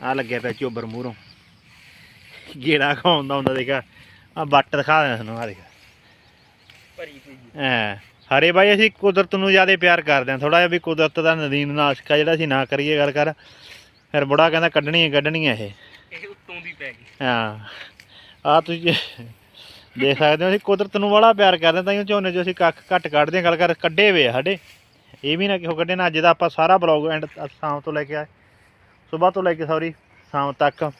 ਆ ਲੱਗਿਆ ਪਿਆ ਚੋਬਰ ਮੂਹਰੋਂ। ਗੇੜਾ ਖਾਉਂਦਾ ਹੁੰਦਾ ਦੇਖਾ ਆ ਬੱਟ ਦਿਖਾ ਦਿਆਂ ਤੁਹਾਨੂੰ ਆ ਦੇਖ। ਭਰੀ ਪਈ ਐ ਹਰੇ ਬਾਈ ਅਸੀਂ ਕੁਦਰਤ ਨੂੰ ਜ਼ਿਆਦਾ ਪਿਆਰ ਕਰਦੇ ਹਾਂ। ਥੋੜਾ ਜਿਹਾ ਵੀ ਕੁਦਰਤ ਦਾ ਨਦੀਨ ਨਾਸ਼ਕ ਆ ਜਿਹੜਾ ਅਸੀਂ ਨਾ ਕਰੀਏ ਗੱਲ ਕਰ। ਫਿਰ ਬੁੜਾ ਕਹਿੰਦਾ ਕੱਢਣੀ ਹੈ ਕੱਢਣੀ ਹੈ ਇਹ। ਇਹ ਉੱਤੋਂ ਦੀ ਪੈ ਗਈ। ਹਾਂ। ਆ ਤੁਸੀਂ ਦੇਖ ਸਕਦੇ ਹੋ ਅਸੀਂ ਕੁਦਰਤ ਨੂੰ ਬੜਾ ਪਿਆਰ ਕਰਦੇ ਹਾਂ ਤਾਂ ਹੀ ਝੋਨੇ 'ਚ ਅਸੀਂ ਕੱਖ ਘੱਟ ਕੱਢਦੇ ਹਾਂ। ਗੱਲ ਕਰ ਕੱਢੇ ਆ ਸਾਡੇ। ਇਹ ਵੀ ਨਾ ਕਿਹੋ ਕੱਢੇ ਨਾ ਅੱਜ ਦਾ ਆਪਾਂ ਸਾਰਾ ਬਲੌਗ ਐਂਡ ਸ਼ਾਮ ਤੋਂ ਲੈ ਕੇ ਆਏ। ਸਵੇਰ ਤੋਂ ਲੈ ਕੇ ਸੌਰੀ, ਸ਼ਾਮ ਤੱਕ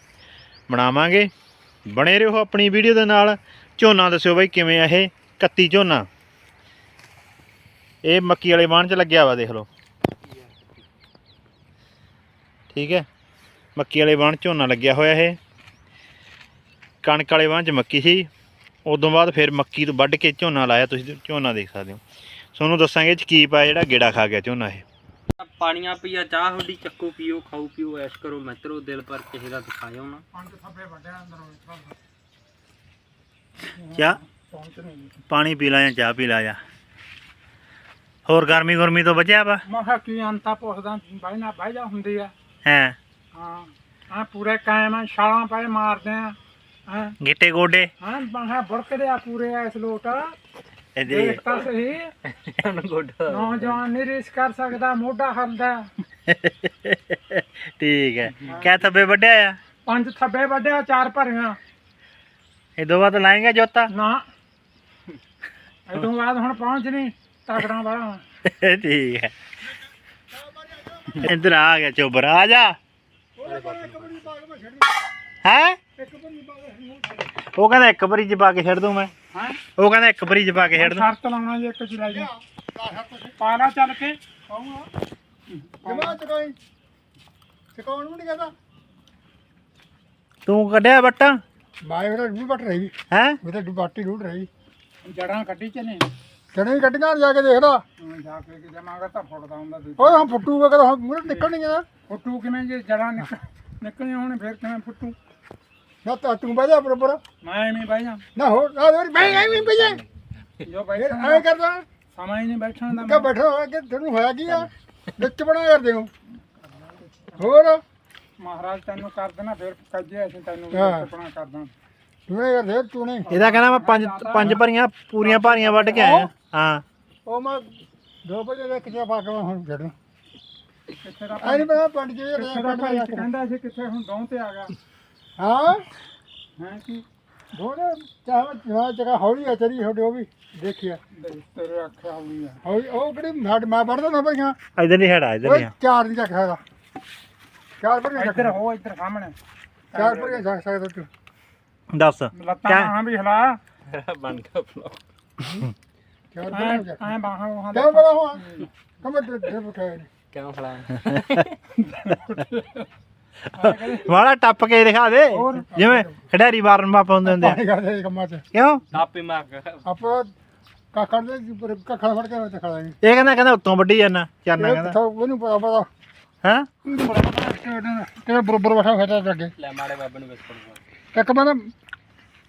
ਬਣਾਵਾਂਗੇ ਬਣੇ ਰਹੋ ਆਪਣੀ ਵੀਡੀਓ ਦੇ ਨਾਲ। ਝੋਨਾ ਦੱਸਿਓ ਬਾਈ ਕਿਵੇਂ ਆ ਇਹ ਕੱਤੀ ਝੋਨਾ? ਇਹ ਮੱਕੀ ਵਾਲੇ ਬਾਣ 'ਚ ਲੱਗਿਆ ਵਾ, ਦੇਖ ਲਓ। ਠੀਕ ਹੈ? ਮੱਕੀ ਵਾਲੇ ਬਾਣ ਝੋਨਾ ਲੱਗਿਆ ਹੋਇਆ ਇਹ। ਕਣਕ ਵਾਲੇ ਬਾਣ 'ਚ ਮੱਕੀ ਸੀ। ਉਦੋਂ ਬਾਅਦ ਫਿਰ ਮੱਕੀ ਤੋਂ ਵੱਢ ਕੇ ਝੋਨਾ ਲਾਇਆ। ਤੁਸੀਂ ਝੋਨਾ ਦੇਖ ਸਕਦੇ ਹੋ। ਤੁਹਾਨੂੰ ਦੱਸਾਂਗੇ 'ਚ ਕੀ ਪਾਇਆ, ਜਿਹੜਾ ਗੇੜਾ ਖਾ ਗਿਆ ਝੋਨਾ ਇਹ। ਪਾਣੀਆਂ ਪੀਆ ਚਾਹ ਤੁਹਾਡੀ ਚੱਕੋ ਪੀਓ ਖਾਓ ਪੀਓ ਐਸ਼ ਕਰੋ ਮਿੱਤਰੋ ਦਿਲ ਪਰ ਕਿਸੇ ਦਾ ਦਿਖਾਇਓ ਨਾ। ਕਿਆ? ਪਾਣੀ ਪੀ ਲਾ ਜਾਂ ਚਾਹ ਪੀ ਲਾ ਜਾ ਹੋਰ ਗਰਮੀ ਗੁਰਮੀ ਤੋਂ ਬਚਿਆ ਵਾ ਮੈਂ ਕਿਹਾ ਕੀ ਅੰਤਾ ਪੁੱਛਦਾ ਬਾਈ ਨਾ ਬਾਈ ਜਾ ਹੁੰਦੀ ਆ। ਹੈ? ਹਾਂ ਆ ਪੂਰੇ ਕਾਇਮ ਆ ਛਾਲਾਂ ਪਾਏ ਮਾਰਦੇ ਆ ਹਾਂ। ਗਿੱਟੇ ਗੋਡੇ? ਹਾਂ ਬਾਹਾਂ ਬੁੜਕਦੇ ਆ ਪੂਰੇ ਇਸ ਲੋਟ। ਇਹਦੇ ਦੇਖ ਤਾਂ ਸਹੀ ਗੁੱਡ ਨੌਜਵਾਨ ਨਹੀਂ ਰਿਸ ਕਰ ਸਕਦਾ ਮੋਢਾ ਹਲਦਾ। ਠੀਕ ਹੈ। ਕਿਆ ਥੱਬੇ ਵੱਢਿਆ ਆ? ਪੰਜ ਥੱਬੇ ਵੱਢਿਆ ਚਾਰ ਭਰੀਆਂ। ਇਹ ਦੋ ਬਾਤ ਲਾਏਗਾ ਜੋਤਾ? ਨਾ। ਬਾਅਦ ਹੁਣ ਪਹੁੰਚ ਨਹੀਂ ਤਕੜਾ ਵਾਲਾ। ਠੀਕ ਹੈ। ਇੱਧਰ ਆ ਗਿਆ ਚੋਬਰ ਆ ਜਾ। ਹੈ? ਉਹ ਕਹਿੰਦਾ ਇੱਕ ਵਾਰੀ ਚ ਪਾ ਕੇ ਛੱਡ ਦੂੰ ਮੈਂ। ਹਾਂ? ਉਹ ਕਹਿੰਦਾ ਇੱਕ ਵਾਰੀ ਚ ਪਾ ਕੇ ਛੱਡ ਦੂੰ। ਸ਼ਰਤ ਲਾਉਣਾ ਜੇ ਇੱਕ ਚਲਾਈ ਜੀ। ਪਾਲਾ ਚੱਲ ਕੇ। ਜਮਾ ਚਕਾਈ। ਚਕਾਉਣ ਨੂੰ ਨਹੀਂ ਕਹਦਾ। ਤੂੰ ਕੱਢਿਆ ਬੱਟਾ? ਮਾਏ ਮੇਰਾ ਡੂੜ ਵੱਟ ਰਹੀ ਹੈ? ਮੇਰਾ ਡੁਬਾਟੀ ਡੂੜ ਰਹੀ ਜੜਾਂ ਕੱਢੀ ਚਨੇ ਚਣੇ ਕੱਢੀਆਂ ਜਾ ਕੇ ਦੇਖਦਾ। ਜਾ ਕੇ ਕਿ ਜਮਾ ਕਰਤਾ ਫੁੱਟਦਾ ਹੁੰਦਾ ਓਏ ਹਾਂ ਫੁੱਟੂਗਾ ਕਦਾ? ਮੂਰੇ ਨਿਕਲਣਗੇ ਨਾ। ਫੁੱਟੂ ਕਿਵੇਂ ਜੇ ਜੜਾਂ ਨਿਕਲ ਨਿਕਲੀਆਂ ਹੋਣ ਫਿਰ ਕਿਵੇਂ ਫੁੱਟੂ? ਨਾ ਤਾਂ ਤੂੰ ਬਹਿ ਬਰੋਬਰ। ਮੈਂ ਐਵੇਂ ਬਹਿ ਜਾ। ਨਾ ਹੋ ਨਾ ਹੋਰ ਮੈਂ ਐਵੇਂ ਬਹਿ ਜਾ। ਜੋ ਫਿਰ ਬੈਠਾ ਐਂ ਕਰਦਾ। ਸਮਾਂ ਹੀ ਨਹੀਂ ਬੈਠਣ ਦਾ ਕਿ ਬੈਠੋ ਆ ਕਿ ਤੈਨੂੰ ਹੋਇਆ ਕੀ ਆ? ਵਿੱਚ ਬਣਾ ਕਰਦੇ ਹੋ ਹੋਰ? ਮਹਾਰਾਜ ਤੈਨੂੰ ਕਰ ਦੇਣਾ ਫਿਰ ਕੱਜੇ ਅਸੀਂ ਤੈਨੂੰ ਹਾਂ। ਆਪਣਾ ਕਰਦਾ ਤੂੰ ਇਹ ਕਰਦੇ ਤੂੰ ਨਹੀਂ। ਇਹਦਾ ਕਹਿੰਦਾ ਮੈਂ ਪੰਜ ਪੰਜ ਭਰੀਆਂ ਪੂਰੀਆਂ ਭਾਰੀਆਂ ਵੱਢ ਕੇ ਆਇਆ। ਹਾਂ। ਉਹ ਮੈਂ ਦੋ ਵਜੇ ਦੇ ਕਿਤੇ ਪਾ ਕੇ ਮੈਂ ਹੁਣ ਛੱਡੂ ਕਿੱਥੇ ਦਾ ਐ ਨਹੀਂ ਪਤਾ ਦਾ ਭਾਈ ਕਹਿੰਦਾ ਸੀ ਕਿੱਥੇ ਹੁਣ ਦੌਂ ਤੇ ਆ ਗਿਆ। ਹਾਂ? ਹੈ ਕੀ? ਦੋਨੇ ਚਾਹ ਚਾਹ ਜਗਾ ਹੌਲੀ ਆ ਤੇਰੀ ਛੋਟੀ ਉਹ ਵੀ ਦੇਖਿਆ। ਦੇਖ ਤੇਰੇ ਅੱਖਾਂ ਆਉਣੀ ਆ। ਹੌਲੀ ਉਹ ਕਿਹੜੀ ਸਾਡ ਮੈਂ ਵੜਦਾ ਨਾ ਭਈਆਂ ਇਧਰ ਨਹੀਂ ਹੜਾ ਇਧਰ ਨਹੀਂ ਚਾਰ ਨਹੀਂ ਚੱਕ ਸਕਦਾ। ਚਾਰ ਪਰ ਇੱਧਰ ਹੋ ਇੱਧਰ ਸਾਹਮਣੇ। ਚਾਰ ਪਰ ਚੱਕ ਸਕਦਾ ਤੂੰ। ਦੱਸ। ਲੱਤਾਂ? ਬਾਹਾਂ ਵੀ ਹਿਲਾ। ਬਣ ਗਿਆ ਬਲੌਗ ਚਾਰ ਪਰ ਐ ਬਾਹਾਂ ਬਾਹਾਂ ਕਿਉਂ ਬੜਾ ਹੋਆ ਕਮਰ ਤੇ ਤੇ ਬੁਖਾਇਆ ਕਿਉਂ ਖੜਾ ਵਾਲਾ ਟੱਪ ਕੇ ਦਿਖਾ ਦੇ। ਜਿਵੇਂ ਖਿਡਾਰੀ ਮਾਰਨ ਮਾਪ ਹੁੰਦੇ ਹੁੰਦੇ ਆ। ਪਾਣੀ ਕਰਦੇ ਕੰਮਾਂ ਚ। ਕਿਉਂ? ਆਪੇ ਮਾਰ ਆਪਾਂ ਕਾਕੜ ਦੇ ਉੱਪਰ ਕੱਖਾ ਫੜ ਕੇ ਤੇ ਖੜਾ ਇਹ ਕਹਿੰਦਾ ਕਹਿੰਦਾ ਉੱਤੋਂ ਵੱਢੀ ਜਾਣਾ ਚਾਨਾ ਕਹਿੰਦਾ। ਉਹਨੂੰ ਪਤਾ ਪਤਾ। ਹੈ? ਤੇ ਬਰੋਬਰ ਬੈਠਾ ਖੜਾ ਤੇ ਅੱਗੇ ਲੈ ਮਾੜੇ ਬਾਬੇ ਨੂੰ ਬਿਸਕੁਟ ਇੱਕ ਮਨ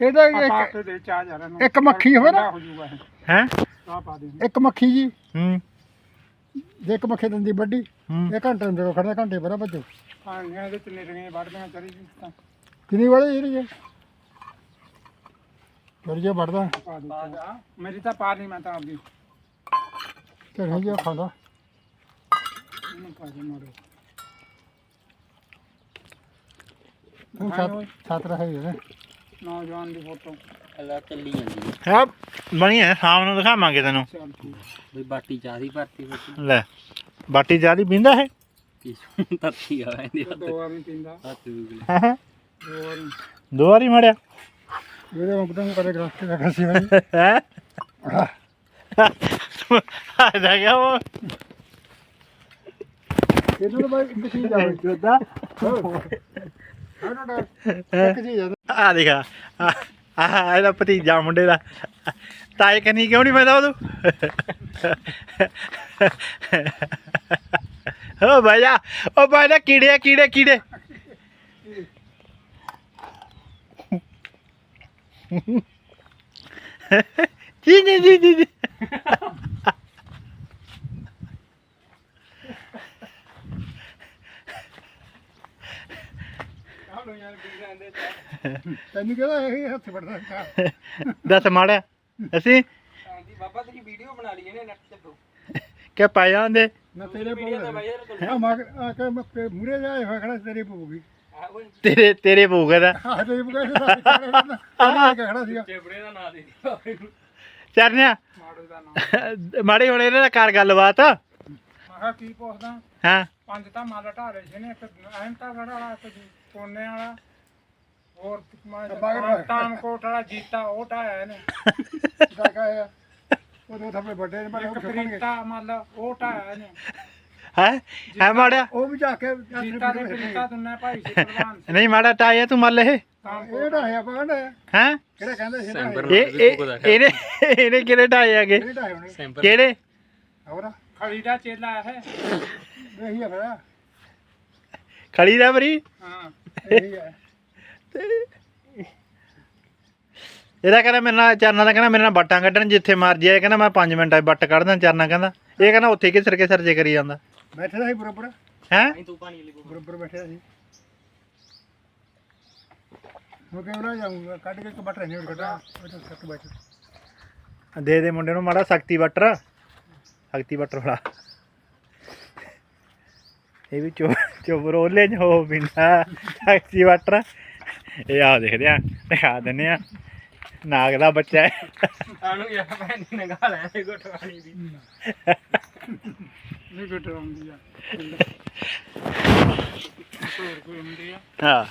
ਇਹਦਾ ਇੱਕ ਕੇ ਦੇ ਚਾਹ ਜਾ ਰਿਹਾ ਇੱਕ ਮੱਖੀ ਹੋਵੇ ਨਾ। ਹੋ ਇੱਕ ਮੱਖੀ ਜੀ। ਹੂੰ। ਜੇ ਇੱਕ ਮੱਖੀ ਦੰਦੀ ਵੱਡੀ ਇਹ ਘੰਟੇ ਅੰਦਰ ਖੜਦਾ ਘੰਟੇ ਬਰਾ ਬੱਜੋ ਪਾਣੀਆਂ ਇਹਦੇ ਚ ਨਿਰਗੇ ਵੱਢਦੀਆਂ ਚਰੀ ਜੀ ਤਾਂ। ਕਿੰਨੀ ਵਾਲੀ ਜਿਹੜੀ ਹੈ ਚੋਰੀ ਜੇ ਵੜਦਾ ਪਾ ਦੇ ਚਾਹ। ਮੇਰੀ ਤਾਂ ਪਾ ਨਹੀਂ ਮੈਂ ਤਾਂ ਆਪਦੀ। ਤੇ ਹੈ ਜੀ ਖਾਂਦਾ। ਇਹਨੂੰ ਪਾ ਦੇ ਮਾਰੋ ਤੂੰ ਸੱਤ ਸੱਤ ਰਹੇ ਨੇ ਨੌਜਵਾਨ ਦੀ ਫੋਟੋ। ਅੱਲਾ ਚੱਲੀ ਜਾਂਦੀ ਹੈ। ਬਣੀ ਹੈ ਸ਼ਾਮ ਨੂੰ ਦਿਖਾਵਾਂਗੇ ਤੈਨੂੰ। ਚੱਲ ਬਾਟੀ ਚਾਹਦੀ ਭਰਤੀ ਲੈ ਬਾਟੀ ਜਿਆਦੀ ਪੀਂਦਾ ਹੈ ਕੀ ਤੱਤੀ ਆ ਇਹਦੀ ਇਹ ਦੋ ਵਾਰੀ ਪੀਂਦਾ ਹੱਥ ਵੀ ਹੈਂ? ਦੋ ਵਾਰੀ ਦੋ ਵਾਰੀ ਮੜਿਆ ਇਹਦੇ ਮੁਕਦਮ ਨੂੰ ਕਰੇ ਗ੍ਰਸਤ ਦਾ ਖਸੀ ਹੋਈ ਹੈ ਆਦਾ ਗਿਆ ਉਹ। ਇਹਨੂੰ ਤਾਂ ਬਾਈ ਇੱਕ ਚੀਜ਼ ਆ ਬਈ ਜੋਦਾ ਇੱਕ ਚੀਜ਼ ਆ ਆ ਦੇਖਾ। ਆ ਇਹਦਾ ਭਤੀਜਾ ਮੁੰਡੇ ਦਾ। ਤਾਏ ਕਨੀ ਕਿਉਂ ਨਹੀਂ ਪੈਂਦਾ ਉਹਨੂੰ? ਓ ਭਾਈਆ ਓ ਭਾਈਆ ਕੀੜੇ ਕੀੜੇ ਕੀੜੇ। ਜੀ ਜੀ ਜੀ ਜੀ ਜੀ। ਤੈਨੂੰ ਕਹਿੰਦਾ ਇਹ ਹੱਥ ਫੜਦਾ ਦੱਸ ਮਾੜਿਆ ਅਸੀਂ ਹਾਂਜੀ ਬਾਬਾ ਤੇਰੀ ਵੀਡੀਓ ਬਣਾ ਲਈ ਇਹਨੇ ਨੈਟ ਤੇ ਕਿ ਪਾ ਜਾਂਦੇ ਨਾ ਤੇਰੇ ਵੀਡੀਓ ਤਾਂ ਪਊਗਾ ਬਾਈ ਯਾਰ ਹਾਂ ਮਗ ਆ ਕੇ ਮੈਂ ਮੂਰੇ ਜਾਏ ਹੋਇਆ ਖੜਾ ਤੇਰੇ ਪਊਗੀ ਆਹੋ ਤੇਰੇ ਤੇਰੇ ਪਊਗਾ ਦਾ ਹਾਂ ਤੇਰੇ ਪਊਗਾ ਇਹ ਖੜਾ ਸੀਗਾ। ਚੇਬੜੇ ਦਾ ਨਾਂ ਦੇ ਦੇ ਚਰਨਿਆ। ਮਾੜੂ ਦਾ ਨਾਮ ਮਾੜੀ ਹੁਣ ਇਹਨਾਂ ਦਾ ਕਰ ਗੱਲਬਾਤ। ਮੈਂ ਕਿਹਾ ਕੀ ਪੁੱਛਦਾ? ਹਾਂ। ਪੰਜ ਤਾਂ ਮਾਲ ਢਾਰੇ ਸੀ ਨੇ ਇੱਕ ਅਹਿਮਤਾ ਗੜ ਵਾਲਾ ਇੱਕ ਕੋਨੇ ਵਾਲਾ। ਹੋਰ ਬਾਗੜ। ਤਾਮਕੋਟ ਵਾਲਾ ਜੀਤਾ ਉਹ ਢਾਇਆ ਇਹਨੇ। ਦਾ ਕਾਇਆ ਉਹ ਦੋ ਵੱਡੇ ਨੇ ਪਰ ਉਹ ਇੱਕ ਮਤਲਬ ਉਹ ਢਾਇਆ ਇਹਨੇ ਹੈ? ਹੈ ਮਾੜਿਆ? ਉਹ ਵੀ ਜਾ ਕੇ ਜੀਤਾ ਦੇ ਪ੍ਰੀਤਾ ਦੁੰਨੇ ਭਾਈ ਸੀ ਪ੍ਰਧਾਨ ਸੀ। ਨਹੀਂ ਮਾੜਾ ਟਾਇਆ ਤੂੰ ਮੱਲ ਇਹ। ਇਹ ਢਾਇਆ ਪਾਉਂਦਾ ਹੈ। ਕਿਹੜਾ ਕਹਿੰਦਾ ਸੀ ਇਹ ਇਹ- ਇਹਨੇ ਇਹਨੇ ਕਿਹੜੇ ਟਾਏ ਹੈਗੇ ਹੋਣੇ। ਕਿਹੜੇ? ਹੋਰ? ਖੜੀ ਦਾ ਚੇਲਾ ਹੈ। ਇਹੀ ਆ ਫਿਰ। ਖੜੀ ਦਾ ਬਰੀ? ਹਾਂ। ਇਹੀ ਆ। ਇਹਦਾ ਕਹਿੰਦਾ ਮੇਰੇ ਨਾਲ ਚਰਨਾ ਦਾ ਕਹਿੰਦਾ ਮੇਰੇ ਨਾਲ ਬੱਟਾਂ ਕੱਢਣ ਜਿੱਥੇ ਮਰਜ਼ੀ ਆਏ ਕਹਿੰਦਾ ਮੈਂ 5 ਮਿੰਟਾਂ 'ਚ ਬੱਟ ਕੱਢਦਾ ਚਰਨਾ ਕਹਿੰਦਾ। ਇਹ ਕਹਿੰਦਾ ਉੱਥੇ ਕਿਸਰ ਕਿਸਰ ਜੇ ਕਰੀ ਜਾਂਦਾ। ਬੈਠੇ ਦਾ ਸੀ ਬਰੋਬਰ। ਹੈ? ਤੂੰ ਪਾਣੀ ਲਈ ਬਰੋਬਰ ਬੈਠੇ ਦਾ ਸੀ ਉਹ ਕਹਿੰਦਾ ਜਾਊਂਗਾ ਕੱਢ ਕੇ ਕਬਟ ਨਹੀਂ ਕੱਢਾ। ਉਹ ਤਾਂ ਸੱਤ ਬੈਠ ਦੇ ਦੇ ਮੁੰਡੇ ਨੂੰ ਮਾੜਾ ਸ਼ਕਤੀ ਬਟਰ ਸ਼ਕਤੀ ਬਟਰ ਵਾਲਾ। ਇਹ ਵੀ ਚੋ ਚੋਬਰੋਲੇ ਜੋ ਬਿਨਾ ਸ਼ਕਤੀ ਬਟਰ ਇਹ ਆ ਦੇਖਦੇ ਆ ਦਿਖਾ ਦਿੰਨੇ ਆ। ਨਾਗ ਦਾ ਬੱਚਾ ਹੈ। ਆਣੂ ਯਾਰ ਭੈਣ ਨੇ ਨਗਾ ਲੈ ਇਹ ਗੋਟਵਾਣੀ ਦੀ ਨਹੀਂ ਬਿਟ ਆਉਂਦੀ ਆ। ਹੋਰ ਕੋਈ ਹੁੰਦੀ ਆ? ਹਾਂ।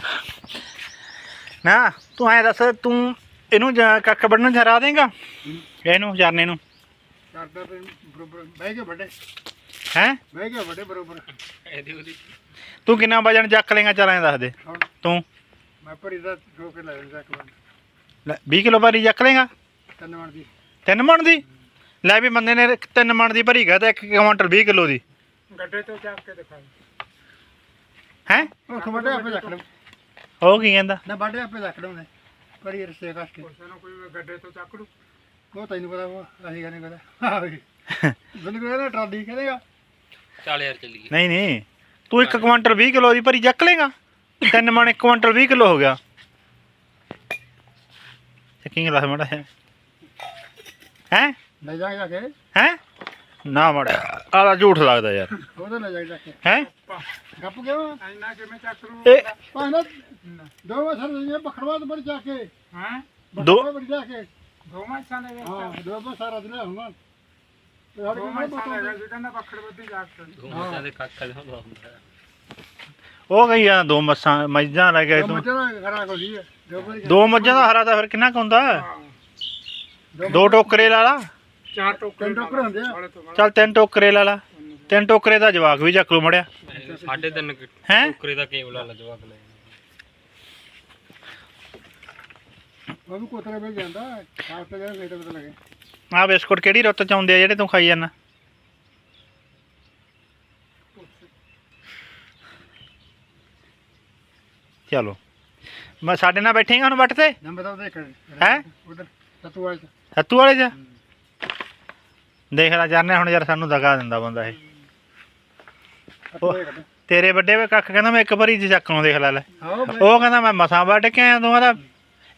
ਨਾ ਤੂੰ ਐ ਦੱਸ ਤੂੰ ਇਹਨੂੰ ਜਾ- ਕੱਖ ਵੱਢਣ ਜਰਾ ਦੇਗਾ? ਇਹਨੂੰ ਜਰਨੇ ਨੂੰ। ਕਰਦਾ ਤੇ ਬਰੋਬਰ ਬਹਿ ਕੇ ਵੱਡੇ। ਹੈ? ਬਹਿ ਕੇ ਵੱਡੇ ਬਰੋਬਰ। ਇਹਦੀ ਉਹਦੀ ਤੂੰ ਕਿੰਨਾ ਵਜਨ ਚੱਕ ਲੇਗਾ ਚੱਲ ਦੱਸ ਦੇ। ਤੂੰ। ਮੈਂ ਭਰੀ ਦਾ ਠੋਕ ਲੈ ਜਾਂਦਾ ਇੱਕ ਵਾਰ ਲੈ, 20 ਕਿਲੋ ਭਾਰੀ ਚੱਕ ਲੇਗਾ ਤਿੰਨ ਮਣ ਦੀ। ਤਿੰਨ ਮਣ ਦੀ? ਲੈ ਵੀ ਬੰਦੇ ਨੇ ਤਿੰਨ ਮਣ ਦੀ ਭਰੀ ਗਿਆ ਤੇ 1 ਕੁਇੰਟਲ 20 ਕਿਲੋ ਦੀ। ਗੱਡੇ ਤੋਂ ਚੱਕ ਕੇ ਦਿਖਾਈ ਹੈ? ਉਹ ਵੱਡੇ ਆਪੇ ਰੱਖ ਲਓ। ਉਹ ਕੀ ਕਹਿੰਦਾ ਨਾ ਵੱਡੇ ਆਪੇ ਰੱਖ ਲਓ ਨੇ ਭਰੀ ਰਸੇ ਕੱਸ ਕੇ। ਕਿਸੇ ਨੂੰ ਕੋਈ ਗੱਡੇ ਤੋਂ ਚੱਕ ਲੂ ਉਹ ਤੈਨੂੰ ਪਤਾ ਉਹ ਅਸੀਂ ਕਹਿੰਦੇ ਵੀ। ਮੈਨੂੰ ਕਹਿੰਦਾ ਟਰਾਲੀ ਕਹਿੰਦੇਗਾ ਚੱਲ ਯਾਰ ਚੱਲੀਏ। ਨਹੀਂ ਨਹੀਂ। ਤੂੰ 1 ਕੁਇੰਟਲ 20 ਕਿਲੋ ਦੀ ਭਰੀ ਚੱਕ ਲੇਗਾ ਤਿੰਨ ਮਣ 1 ਕੁਇੰਟਲ 20 ਕਿਲੋ ਹੋ ਗਿਆ। ਚੈਕਿੰਗ ਲਾ ਮੜਾ ਹੈ ਹੈ ਲੈ ਜਾ ਜਾ ਕੇ ਹੈ ਨਾ ਮੜਾ ਆਲਾ ਝੂਠ ਲੱਗਦਾ ਯਾਰ ਉਹਦੇ ਲੈ ਜਾ ਜਾ ਕੇ ਹੈ ਗੱਪ ਕਿਉਂ ਇੰਨਾ ਕਿਵੇਂ ਚੱਕ ਲੂ ਇਹ ਭਾਣਾ ਦੋ ਵਾਰ ਸਰ ਬਖੜਵਾ ਤੇ ਬੜ ਜਾ ਕੇ ਹਾਂ ਦੋ ਬੜ ਜਾ ਕੇ ਦੋ ਮਾਸਾਂ ਦੇ ਵਿੱਚ ਹਾਂ ਦੋ ਵਾਰ ਸਾਰਾ ਦਿਨ ਹੁਣ ਦੋ ਮਾਸਾਂ ਦੇ ਵਿੱਚ ਕਹਿੰਦਾ ਪਖੜ ਬੱਦੀ ਜਾ ਕੇ ਦੋ ਮੱਛਾਂ ਦੇ ਕੱਕਾ ਦਾ ਹੁੰਦਾ ਉਹ ਗਈ ਆ ਦੋ ਮੱਸਾਂ ਮੱਝਾਂ ਲੈ ਦੋ ਤੂੰ ਮੱਝਾਂ ਖਰਾ ਕੋ ਸੀ ਦੋ ਮੱਝਾਂ ਦਾ ਹਰਾ ਤਾਂ ਫਿਰ ਕਿੰਨਾ ਕੁ ਹੁੰਦਾ? ਦੋ ਟੋਕਰੇ ਲਾ ਲਾ। ਚਾਰ ਟੋਕਰੇ ਤਿੰਨ ਟੋਕਰੇ ਹੁੰਦੇ ਆ। ਚੱਲ ਤਿੰਨ ਟੋਕਰੇ ਲਾ ਲਾ। ਤਿੰਨ ਟੋਕਰੇ ਦਾ ਜਵਾਕ ਵੀ ਚੱਕ ਲੂ ਮੜਿਆ। ਸਾਢੇ ਤਿੰਨ ਹੈਂ? ਟੋਕਰੇ ਦਾ ਕੇਬਲ ਵਾਲਾ ਜਵਾਬ ਲੈ। ਵੀ ਕੋਤਰੇ ਵਿੱਚ ਜਾਂਦਾ। ਖਾਸ ਤੇ ਜਿਹੜਾ ਵੇਟ ਪਤਾ ਲੱਗੇ। ਆ ਬਿਸਕੁਟ ਕਿਹੜੀ ਰੁੱਤ ਚ ਆਉਂਦੇ ਆ ਜਿਹੜੇ ਤੂੰ ਖਾਈ ਜਾਂਦਾ? ਚਲੋ। ਮੈਂ ਸਾਡੇ ਨਾਲ ਬੈਠੇਗਾ ਹੁਣ ਵੱਟ ਤੇ? ਨਾ ਬਤਾਓ ਦੇ ਕਰ ਹੈਂ? ਉਧਰ ਤਤੂ ਵਾਲੇ ਚ। ਵਾਲੇ ਚ? ਦੇਖ ਲੈ ਜਾਣੇ ਹੁਣ ਯਾਰ ਸਾਨੂੰ ਦਗਾ ਦਿੰਦਾ ਬੰਦਾ ਇਹ। ਤਤੂ ਵਾਲੇ ਕੱਢ ਤੇਰੇ ਵੱਡੇ ਵੇ ਕੱਖ ਕਹਿੰਦਾ ਮੈਂ ਇੱਕ ਭਰੀ ਚ ਚੱਕ ਨੂੰ ਦੇਖ ਲੈ ਲੈ। ਆਓ ਬਈ। ਉਹ ਕਹਿੰਦਾ ਮੈਂ ਮਸਾਂ ਵੱਢ ਕੇ ਆਇਆ ਤੂੰ ਕਹਿੰਦਾ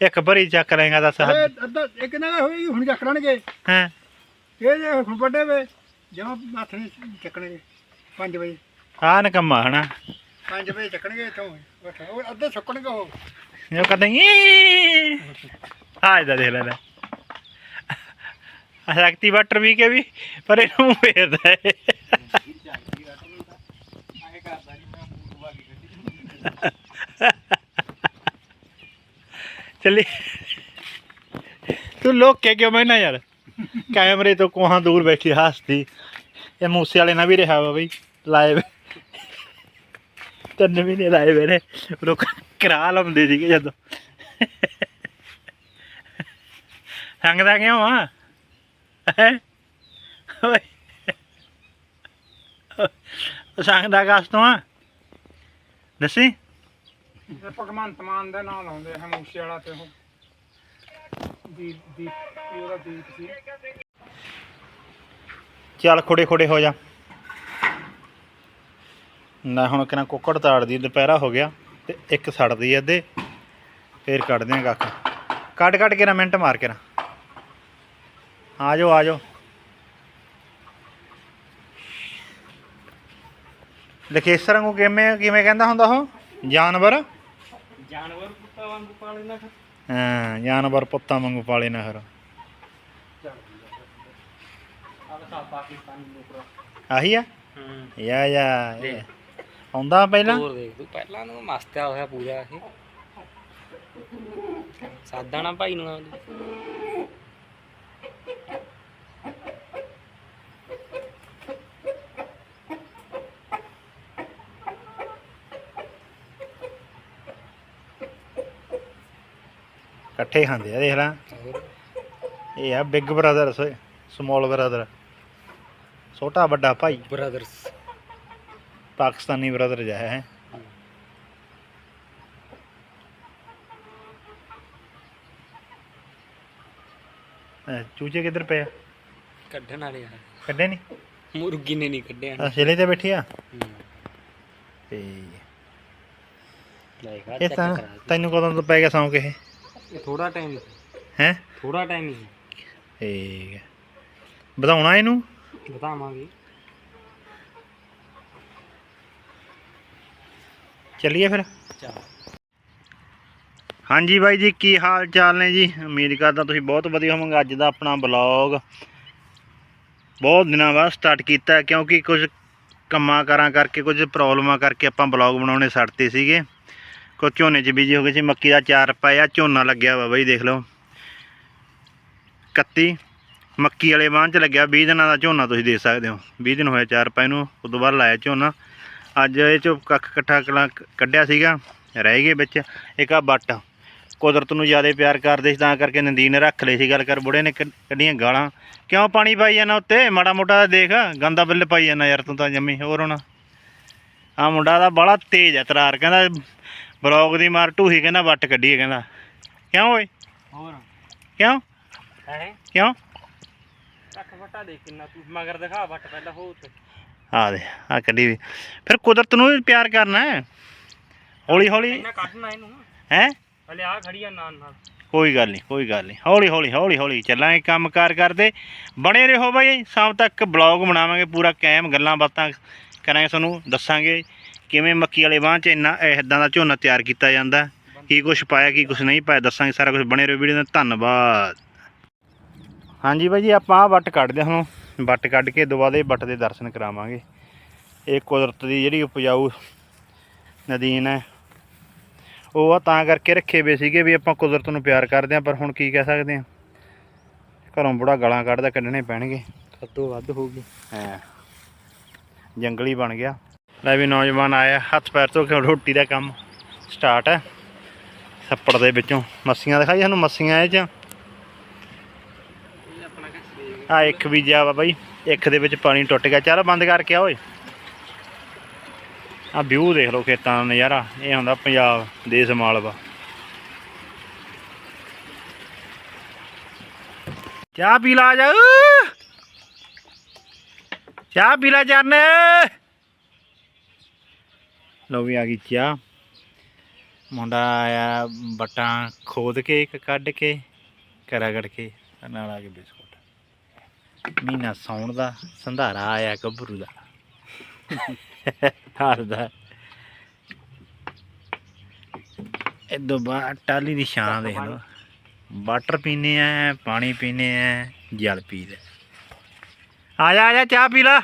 ਇੱਕ ਭਰੀ ਚੱਕ ਲਏਗਾ ਦੱਸ ਅੱਧਾ ਇੱਕ ਨਾ ਹੋਈ ਹੁਣ ਚੱਕ ਲੈਣਗੇ। ਹਾਂ? ਇਹ ਜੇ ਹੁਣ ਵੱਡੇ ਵੇ ਜਮਾ ਹੱਥ ਨਹੀਂ ਚੱਕਣਗੇ। 5 ਵਜੇ। ਆ ਨਕਮਾ ਹਨਾ। 5 ਵਜੇ ਚੱਕਣਗੇ ਇਥੋਂ। ਉਹ ਅੱਧੇ ਸੁੱਕਣਗੇ ਉਹ। ਇਹ ਕਹਿੰਦਾ ਆ ਇਹਦਾ ਦੇਖ ਲੈ ਲੈ ਸ਼ਕਤੀ ਵਾਟਰ ਵੀ ਕੇ ਵੀ, ਪਰ ਇਹਨੂੰ ਫੇਰਦਾ ਹੈ ਚੱਲੀ। ਤੂੰ ਲੋਕ ਕੇ ਕਿਉਂ ਮੈਨਾਂ ਯਾਰ? ਕੈਮਰੇ ਤੋਂ ਕੋਹਾਂ ਦੂਰ ਬੈਠੀ ਹੱਸਦੀ। ਇਹ ਮੂਸੇ ਵਾਲੇ ਨਾਲ ਵੀ ਰਿਹਾ ਵਾ ਬਈ ਲਾਈਵ ਤਿੰਨ ਮਹੀਨੇ ਲਾਏ ਵੇ ਨੇ। ਲੋਕ ਕਰਾ ਲਾਉਂਦੇ ਸੀਗੇ ਜਦੋਂ। ਸੰਗਦਾ ਕਿਉਂ ਆ? ਹੈਂ? ਓਏ। ਸੰਗਦਾ ਕਾਸ ਤੋਂ ਆ? ਦੱਸੀ। ਭਗਵੰਤ ਮਾਨ ਦੇ ਨਾਲ ਆਉਂਦੇ ਹੈ ਮੂਸੇ ਵਾਲਾ ਤੇ ਉਹ। ਦੀਪ ਦੀਪ ਉਹਦਾ ਦੀਪ ਸੀ। ਚੱਲ ਖੋੜੇ ਖੋੜੇ ਹੋ ਜਾ। ਨਾ ਹੁਣ ਕਿਨਾ ਕੁੱਕੜ ਤਾੜਦੀ ਦੁਪਹਿਰਾ ਹੋ ਗਿਆ ਤੇ ਇੱਕ ਸੜਦੀ ਆ ਅੱਧੇ ਫੇਰ ਕੱਢਦੇ ਆ ਕੱਖ। ਕੱਢ ਕੱਢ ਕੇ ਨਾ ਮਿੰਟ ਮਾਰ ਕੇ ਨਾ। ਆ ਜਾਓ ਆ ਜਾਓ। ਲਖੇਸਰ ਨੂੰ ਕਿਵੇਂ ਕਿਵੇਂ ਕਹਿੰਦਾ ਹੁੰਦਾ ਉਹ? ਜਾਨਵਰ? ਜਾਨਵਰ ਕੁੱਤਾ ਵਾਂਗੂ ਪਾਲੇ ਨਾ ਹਾਂ ਜਾਨਵਰ ਪੁੱਤਾਂ ਵਾਂਗੂ ਪਾਲੇ ਨਾ ਲੋਕ ਆਹੀ ਆ? ਹੂੰ। ਯਾ ਯਾ। ਆਉਂਦਾ ਪਹਿਲਾਂ? ਹੋਰ ਦੇਖ ਤੂੰ ਪਹਿਲਾਂ ਨੂੰ ਮਸਤਿਆ ਹੋਇਆ ਪੂਰਾ ਇਹ। ਸਾਦਾ ਨਾ ਭਾਈ ਨੂੰ ਆਉਂਦੀ। ਇਕੱਠੇ ਖਾਂਦੇ ਆ ਦੇਖ ਲੈ। ਇਹ ਆ ਬਿਗ ਬ੍ਰਦਰ ਸਮਾਲ ਬ੍ਰਦਰ ਛੋਟਾ ਵੱਡਾ ਭਾਈ। ਬ੍ਰਦਰਸ ਪਾਕਿਸਤਾਨੀ ਬ੍ਰਦਰ ਜਿਹਾ ਹੈ। ਚੂਚੇ ਕਿੱਧਰ ਪਏ ਆ? ਕੱਢਣ ਵਾਲੇ ਆ। ਕੱਢੇ ਨਹੀਂ ਮੁਰਗੀ ਨੇ ਨਹੀਂ ਕੱਢਿਆ। ਸਿਲੇ ਤੇ ਬੈਠੀ ਆ? ਤੇ ਇਹ ਤਾਂ ਤੈਨੂੰ ਕਦੋਂ ਤੋਂ ਪੈ ਗਿਆ ਸੌਂਕ ਇਹ? ਇਹ ਥੋੜਾ ਟਾਈਮ ਹੈ। ਥੋੜਾ ਟਾਈਮ ਹੀ। ਠੀਕ ਹੈ। ਵਧਾਉਣਾ ਇਹਨੂੰ? ਬਤਾਵਾਂਗੇ ਚੱਲੀਏ ਫਿਰ? ਹਾਂਜੀ ਬਾਈ ਜੀ ਕੀ ਹਾਲ ਚਾਲ ਨੇ ਜੀ? ਉਮੀਦ ਕਰਦਾ ਤੁਸੀਂ ਬਹੁਤ ਵਧੀਆ ਹੋਵੋਗੇ। ਅੱਜ ਦਾ ਆਪਣਾ ਬਲੌਗ ਬਹੁਤ ਦਿਨਾਂ ਬਾਅਦ ਸਟਾਰਟ ਕੀਤਾ ਕਿਉਂਕਿ ਕੁਝ ਕੰਮਾਂ ਕਾਰਾਂ ਕਰਕੇ ਕੁਝ ਪ੍ਰੋਬਲਮਾਂ ਕਰਕੇ ਆਪਾਂ ਬਲੌਗ ਬਣਾਉਣੇ ਛੱਡਤੇ ਸੀਗੇ। ਕੁਝ ਝੋਨੇ 'ਚ ਬਿਜ਼ੀ ਹੋ ਗਏ ਸੀ ਮੱਕੀ ਦਾ ਚਾਰ ਪਾਇਆ ਝੋਨਾ ਲੱਗਿਆ ਵਾ ਬਾਈ ਦੇਖ ਲਓ। 31 ਮੱਕੀ ਵਾਲੇ ਬਾਂਹ 'ਚ ਲੱਗਿਆ 20 ਦਿਨਾਂ ਦਾ ਝੋਨਾ ਤੁਸੀਂ ਦੇਖ ਸਕਦੇ ਹੋ। 20 ਦਿਨ ਹੋਏ ਚਾਰ ਪਾਏ ਨੂੰ ਉਦੋਂ ਬਾਅਦ ਲਾਇਆ ਝੋਨਾ। ਅੱਜ ਇਹ 'ਚੋਂ ਕੱਖ ਇਕੱਠਾ ਕਲਾ ਕੱਢਿਆ ਸੀਗਾ ਰਹਿ ਗਏ ਵਿੱਚ ਇੱਕ ਆ ਬੱਟ। ਕੁਦਰਤ ਨੂੰ ਜ਼ਿਆਦਾ ਪਿਆਰ ਕਰਦੇ ਸੀ ਤਾਂ ਕਰਕੇ ਨੰਦੀਨ ਰੱਖ ਲਈ ਸੀ ਗੱਲ ਕਰ ਬੁੜੇ ਨੇ ਕੱਢ- ਕੱਢੀਆਂ ਗਾਲਾਂ। ਕਿਉਂ ਪਾਣੀ ਪਾਈ ਜਾਂਦਾ ਉੱਤੇ? ਮਾੜਾ ਮੋਟਾ ਦੇਖ ਗੰਦਾ ਬਿੱਲ ਪਾਈ ਜਾਂਦਾ ਯਾਰ ਤੂੰ ਤਾਂ ਜੰਮੀ ਹੋਰ ਹੁਣ। ਆ ਮੁੰਡਾ ਦਾ ਬੜਾ ਤੇਜ਼ ਹੈ ਤਰਾਰ ਕਹਿੰਦਾ ਬਲੌਗ ਦੀ ਮਾਰ ਢੂਹੀ ਕਹਿੰਦਾ ਵੱਟ ਕੱਢੀਏ ਕਹਿੰਦਾ। ਕਿਉਂ ਓਏ? ਹੋਰ। ਕਿਉਂ? ਹੈ? ਕਿਉਂ? ਕੱਖ ਫਟਾ ਦੇ ਕਿੰਨਾ ਤੂੰ ਮਗਰ ਦਿਖਾ ਵੱਟ ਪਹਿਲਾਂ ਹੋ ਉੱਤੇ ਆ ਦੇ ਆ ਕੱਢੀ ਵੀ। ਫਿਰ ਕੁਦਰਤ ਨੂੰ ਵੀ ਪਿਆਰ ਕਰਨਾ ਹੈ। ਹੌਲੀ ਹੌਲੀ। ਇੰਨਾ ਕੱਢਣਾ ਇਹਨੂੰ। ਹੈ? ਹਲੇ ਆ ਖੜੀ ਆ ਨਾਲ ਨਾਲ। ਕੋਈ ਗੱਲ ਨਹੀਂ ਕੋਈ ਗੱਲ ਨਹੀਂ। ਹੌਲੀ ਹੌਲੀ ਹੌਲੀ ਹੌਲੀ ਚੱਲਾਂਗੇ ਕੰਮਕਾਰ ਕਰਦੇ। ਬਣੇ ਰਹੋ ਬਾਈ ਸ਼ਾਮ ਤੱਕ ਬਲੌਗ ਬਣਾਵਾਂਗੇ ਪੂਰਾ ਕਾਇਮ ਗੱਲਾਂ ਬਾਤਾਂ ਕਰਾਂਗੇ ਤੁਹਾਨੂੰ ਦੱਸਾਂਗੇ ਕਿਵੇਂ ਮੱਕੀ ਵਾਲੇ ਬਾਂਹ 'ਚ ਇੰਨਾ ਇਦਾਂ ਦਾ ਝੋਨਾ ਤਿਆਰ ਕੀਤਾ ਜਾਂਦਾ ਕੀ ਕੁਝ ਪਾਇਆ ਕੀ ਕੁਝ ਨਹੀਂ ਪਾਇਆ ਦੱਸਾਂਗੇ ਸਾਰਾ ਕੁਝ ਬਣੇ ਰਹੋ ਵੀਡੀਓ ਦਾ ਧੰਨਵਾਦ। ਹਾਂਜੀ ਬਾਈ ਜੀ ਆਪਾਂ ਵੱਟ ਕੱਢਦੇ ਹਾਂ ਹੁਣ। ਵੱਟ ਕੱਢ ਕੇ ਦੁਬਾਰਾ ਇਹ ਵੱਟ ਦੇ ਦਰਸ਼ਨ ਕਰਾਵਾਂਗੇ। ਇਹ ਕੁਦਰਤ ਦੀ ਜਿਹੜੀ ਉਪਜਾਊ ਨਦੀਨ ਹੈ ਉਹ ਆ ਤਾਂ ਕਰਕੇ ਰੱਖੇ ਵੇ ਸੀਗੇ ਵੀ ਆਪਾਂ ਕੁਦਰਤ ਨੂੰ ਪਿਆਰ ਕਰਦੇ ਆ ਪਰ ਹੁਣ ਕੀ ਕਹਿ ਸਕਦੇ ਆ ਘਰੋਂ ਬੁੜਾ ਗਾਲਾਂ ਕੱਢਦਾ ਕੱਢਣੇ ਪੈਣਗੇ। ਖੱਦੋ ਵੱਧ ਹੋ ਗਈ। ਹਾਂ। ਜੰਗਲੀ ਬਣ ਗਿਆ। ਲੈ ਵੀ ਨੌਜਵਾਨ ਆਇਆ ਹੱਥ ਪੈਰ ਧੋ ਕੇ ਰੋਟੀ ਦਾ ਕੰਮ ਸਟਾਰਟ ਹੈ। ਛੱਪੜ ਦੇ ਵਿੱਚੋਂ ਮੱਸੀਆਂ ਦਿਖਾਈ ਸਾਨੂੰ ਮੱਸੀਆਂ ਇਹ ਚ ਆ ਇੱਕ ਬੀਜਿਆ ਵਾ ਬਾਈ, ਇੱਕ ਦੇ ਵਿੱਚ ਪਾਣੀ ਟੁੱਟ ਗਿਆ। ਚੱਲ ਬੰਦ ਕਰਕੇ ਆ ਓਏ। ਆ ਵਿਊ ਦੇਖ ਲਓ ਖੇਤਾਂ ਦਾ ਨਜ਼ਾਰਾ। ਇਹ ਹੁੰਦਾ ਪੰਜਾਬ ਦੇਸ ਮਾਲਵਾ ਚਾਹ ਪੀ ਲਾ ਜਾ। ਚਾਹ ਪੀ ਲਾ ਜਰਨ ਲੋ ਵੀ ਆ ਗਈ ਚਾਹ। ਮੁੰਡਾ ਆਇਆ ਬਟਾਂ ਖੋਦ ਕੇ, ਇੱਕ ਕੱਢ ਕੇ ਕਰਾ ਕੱਢ ਕੇ ਨਾਲ ਆ ਕੇ ਬਿਸਕੁਟ। ਮਹੀਨਾ ਸੌਣ ਦਾ, ਸੰਧਾਰਾ ਆਇਆ ਗੱਭਰੂ ਦਾ। ਹੱਸਦਾ ਇਦੋਂ ਬਾਅਦ ਟਾਲੀ ਦੀ ਛਾਂ ਦੇਖ ਲਓ। ਵਾਟਰ ਪੀਨੇ ਆ, ਪਾਣੀ ਪੀਨੇ ਆ, ਜਲ ਪੀ ਲੈ। ਆ ਜਾ ਆ ਜਾ, ਚਾਹ ਪੀ ਲਾ।